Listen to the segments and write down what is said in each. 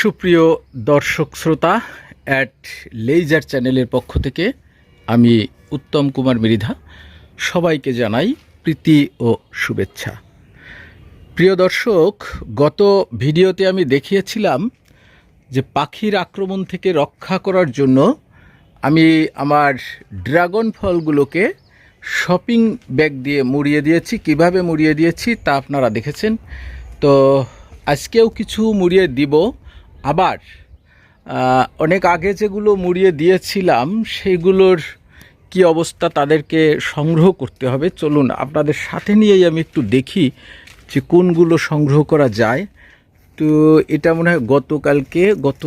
সুপ্রিয় দর্শক শ্রোতা অ্যাট লেইজার চ্যানেলের পক্ষ থেকে আমি উত্তম কুমার মৃধা সবাইকে জানাই প্রীতি ও শুভেচ্ছা। প্রিয় দর্শক, গত ভিডিওতে আমি দেখিয়েছিলাম যে পাখির আক্রমণ থেকে রক্ষা করার জন্য আমি আমার ড্রাগন ফলগুলোকে শপিং ব্যাগ দিয়ে মুড়িয়ে দিয়েছি। কীভাবে মুড়িয়ে দিয়েছি তা আপনারা দেখেছেন। তো আজকেও কিছু মুড়িয়ে দিব। আবার অনেক আগে যেগুলো মুড়িয়ে দিয়েছিলাম সেইগুলোর কি অবস্থা তাদেরকে সংগ্রহ করতে হবে। চলুন আপনাদের সাথে নিয়েই আমি একটু দেখি যে কোনগুলো সংগ্রহ করা যায়। তো এটা মনে হয় গতকালকে, গত,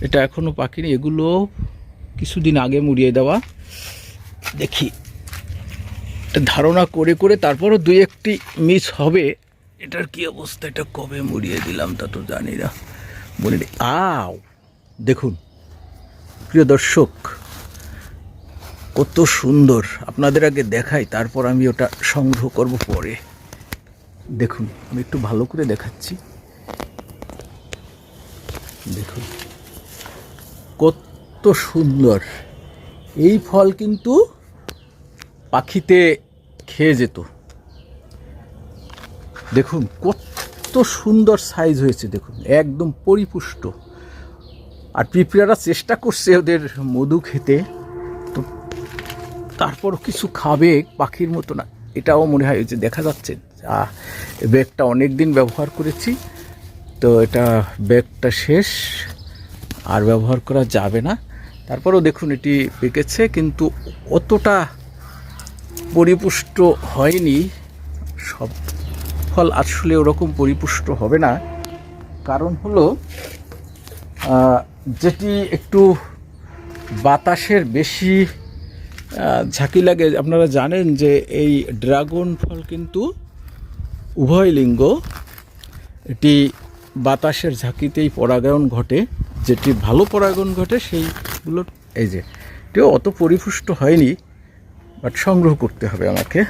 এটা এখনও পাখিনি এগুলো কিছুদিন আগে মুড়িয়ে দেওয়া। দেখি ধারণা করে করে তারপরও দুই একটি মিস হবে। এটার কি অবস্থা, এটা কবে মুড়িয়ে দিলাম তা তো জানি না। মনে নেই আও, দেখুন, প্রিয় দর্শক, কত সুন্দর আপনাদের আগে দেখাই, তারপর আমি ওটা সংগ্রহ করব পরে। দেখুন, আমি একটু ভালো করে দেখাচ্ছি। দেখুন, কত সুন্দর। এই ফল কিন্তু পাখিতে খেয়ে যেত। দেখুন, কত সুন্দর সাইজ হয়েছে দেখুন, একদম পরিপুষ্ট। আর পিঁপড়ারা চেষ্টা করছে ওদের মধু খেতে। তো তারপর কিছু খাবে পাখির মতো না। এটাও মনে হয় যে দেখা যাচ্ছে ব্যাগটা অনেক দিন ব্যবহার করেছি। তো এটা ব্যাগটা শেষ, আর ব্যবহার করা যাবে না। তারপরেও দেখুন এটি পেকেছে, কিন্তু অতটা পরিপুষ্ট হয়নি। সব ফল আসলে ওরকম পরিপুষ্ট হবে না। কারণ হলো যেটি একটু বাতাসের বেশি ঝাঁকি লাগে, আপনারা জানেন যে এই ড্রাগন ফল কিন্তু উভয় লিঙ্গ, এটি বাতাসের ঝাঁকিতেই পরাগায়ন ঘটে, যেটি ভালো পরাগায়ন ঘটে সেইগুলো, এই যে, এটিও অত পরিপুষ্ট হয়নি বাট সংগ্রহ করতে হবে আমাকে।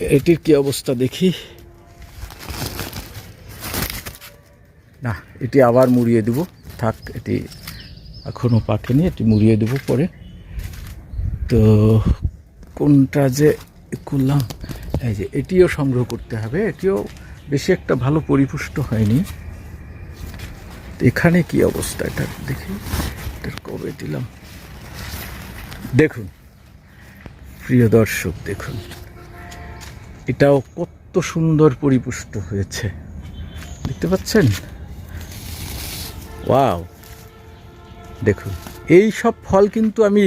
এটির কি অবস্থা দেখি? না, এটি আবার মুড়িয়ে দেব। থাক, এটি এখনও পাকেনি, এটি মুড়িয়ে দেব পরে। তো কোনটা যে করলাম? এই যে, এটিও সংগ্রহ করতে হবে। এটিও বেশি একটা ভালো পরিপুষ্ট হয়নি। এখানে কি অবস্থা এটা দেখি। এটার কবে দিলাম? দেখুন, প্রিয় দর্শক, দেখুন। এটাও কত সুন্দর পরিপুষ্ট হয়েছে। দেখতে পাচ্ছেন? ওয়াও। দেখুন, এই সব ফল কিন্তু আমি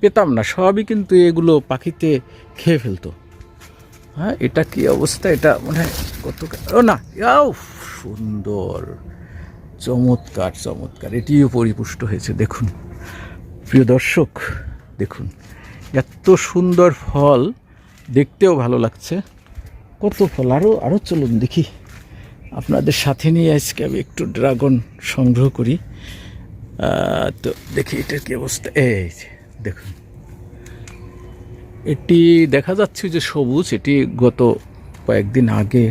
পেতাম না, সবই কিন্তু এগুলো পাখিতে খেয়ে ফেলতো। হ্যাঁ এটা কি অবস্থা? এটা মনে কত ও না, ইয়াও, সুন্দর, চমৎকার চমৎকার। এটিও পরিপুষ্ট হয়েছে, দেখুন। প্রিয় দর্শক, দেখুন, এত সুন্দর ফল দেখতেও ভালো লাগছে। কত ফল আরও আরও চলুন দেখি। আপনাদের সাথে নিয়ে আজকে আমি একটু ড্রাগন সংগ্রহ করি। তো দেখি এটার কি অবস্থা। এই দেখুন। এটি দেখা যাচ্ছে যে সবুজ এটি গত কয়েকদিন আগে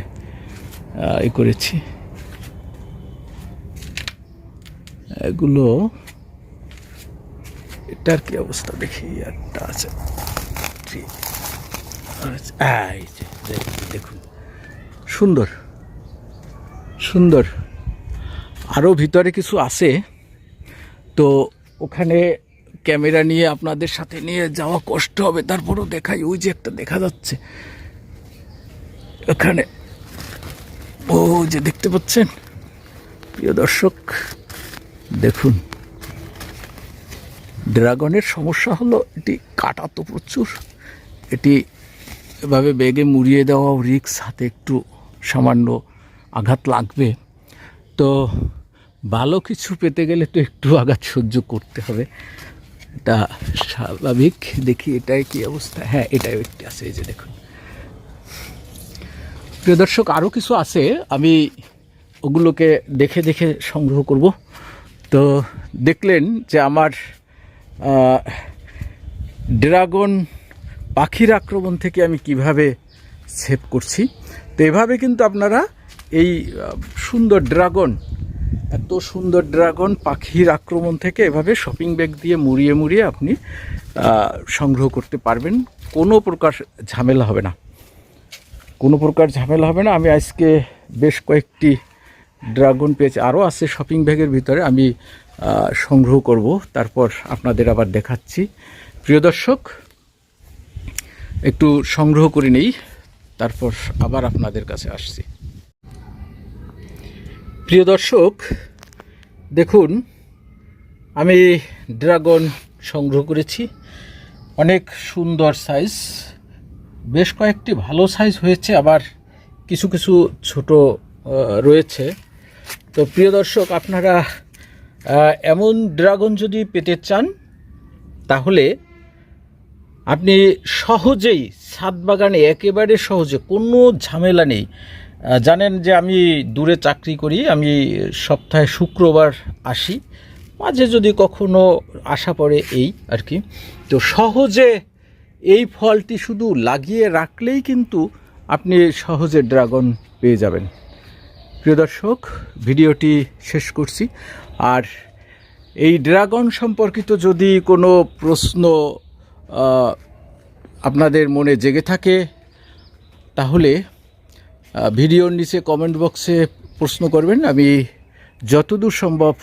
ই করেছি। এগুলো এটার কি অবস্থা? দেখি একটা আছে। ঠিক। আছে, দেখুন, সুন্দর সুন্দর। আরও ভিতরে কিছু আছে। তো ওখানে ক্যামেরা নিয়ে আপনাদের সাথে নিয়ে যাওয়া কষ্ট হবে তারপরও দেখাই। ওই যে একটা দেখা যাচ্ছে। ওখানে। ও যে দেখতে পাচ্ছেন? প্রিয় দর্শক দেখুন। ড্রাগনের সমস্যা হলো এটি কাটা তো প্রচুর। এটি এভাবে ব্যাগে মুড়িয়ে দেওয়াও রিক্স, হাতে একটু সামান্য আঘাত লাগবে। তো ভালো কিছু পেতে গেলে তো একটু আঘাত সহ্য করতে হবে। এটা স্বাভাবিক। দেখি এটাই কি অবস্থা। হ্যাঁ এটাই একটি আছে, এই যে দেখুন। প্রিয় দর্শক আরও কিছু আছে, আমি ওগুলোকে দেখে দেখে সংগ্রহ করব। তো দেখলেন যে আমার ড্রাগন পাখির আক্রমণ থেকে আমি কীভাবে সেভ করছি? তো এভাবে কিন্তু আপনারা এই সুন্দর ড্রাগন, এত সুন্দর ড্রাগন পাখির আক্রমণ থেকে এভাবে শপিং ব্যাগ দিয়ে মুড়িয়ে মুড়িয়ে আপনি সংগ্রহ করতে পারবেন। কোনো প্রকার ঝামেলা হবে না। কোনো প্রকার ঝামেলা হবে না। আমি আজকে বেশ কয়েকটি ড্রাগন পেয়েছি। আরও আছে শপিং ব্যাগের ভিতরে আমি সংগ্রহ করব। তারপর আপনাদের আবার দেখাচ্ছি। প্রিয় দর্শক একটু সংগ্রহ করে নেই, তারপর আবার আপনাদের কাছে আসছি। প্রিয় দর্শক, দেখুন, আমি ড্রাগন সংগ্রহ করেছি, অনেক সুন্দর সাইজ বেশ কয়েকটি ভালো সাইজ হয়েছে, আবার কিছু কিছু ছোট রয়েছে। তো প্রিয় দর্শক, আপনারা এমন ড্রাগন যদি পেতে চান, তাহলে আপনি সহজেই ছাদ বাগানে একেবারে সহজে, কোনো ঝামেলা নেই। জানেন যে আমি দূরে চাকরি করি, আমি সপ্তাহে শুক্রবার আসি। মাঝে যদি কখনো আসা পড়ে এই আর কি। তো সহজে এই ফলটি শুধু লাগিয়ে রাখলেই কিন্তু আপনি সহজে ড্রাগন পেয়ে যাবেন। প্রিয় দর্শক, ভিডিওটি শেষ করছি। আর এই ড্রাগন সম্পর্কিত যদি কোনো প্রশ্ন আপনাদের মনে জেগে থাকে, তাহলে ভিডিওর নিচে কমেন্ট বক্সে প্রশ্ন করবেন, আমি যতদূর সম্ভব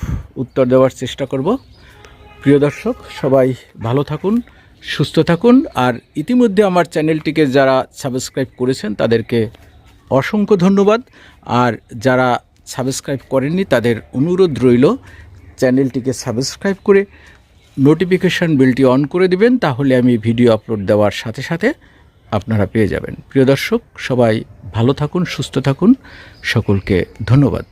উত্তর দেওয়ার চেষ্টা করব। প্রিয় দর্শক, সবাই ভালো থাকুন, সুস্থ থাকুন, আর ইতিমধ্যে আমার চ্যানেলটিকে যারা সাবস্ক্রাইব করেছেন, তাদেরকে অসংখ্য ধন্যবাদ। আর যারা সাবস্ক্রাইব করেননি, তাদের অনুরোধ রইল, চ্যানেলটিকে সাবস্ক্রাইব করে নোটিফিকেশান বেলটি অন করে দিবেন, তাহলে আমি ভিডিও আপলোড দেওয়ার সাথে সাথে আপনারা পেয়ে যাবেন। প্রিয় দর্শক, সবাই ভালো থাকুন, সুস্থ থাকুন। সকলকে ধন্যবাদ।